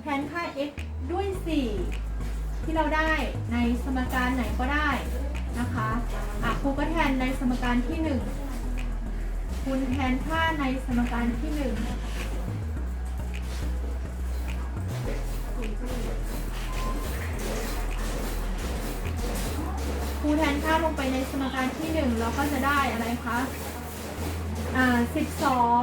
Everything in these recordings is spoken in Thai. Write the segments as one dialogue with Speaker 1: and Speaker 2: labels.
Speaker 1: แทนค่า x ด้วย 4 ที่เราได้ในสมการไหนก็ได้นะคะอะครูก็แทนในสมการที่ 1 คูณแทนค่าในสมการที่ 1ครูแทนค่าลงไปในสมการที่ 1 เราก็จะได้อะไรคะอ่า12สม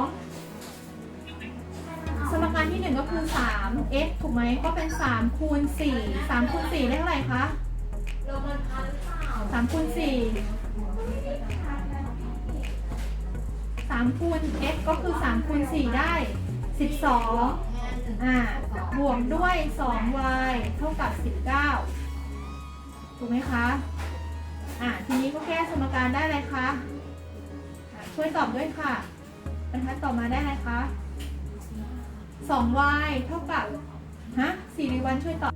Speaker 1: การที่1ก็คือ3 x ถูกไหมก็เป็น3คูณ4 3คูณ4ได้เท่าไหร่คะ3คูณ4 3คูณ x ก็คือ3คูณ4ได้12อ่าบวกด้วย 2y เท่ากับ19ถูกไหมคะ อ่าทีนี้ก็แก้สมการได้เลยคะอะช่วยตอบด้วยค่ะบรรทัดต่อมาได้เลยคะ 2y เท่ากับฮะ4ริวันช่วยตอบ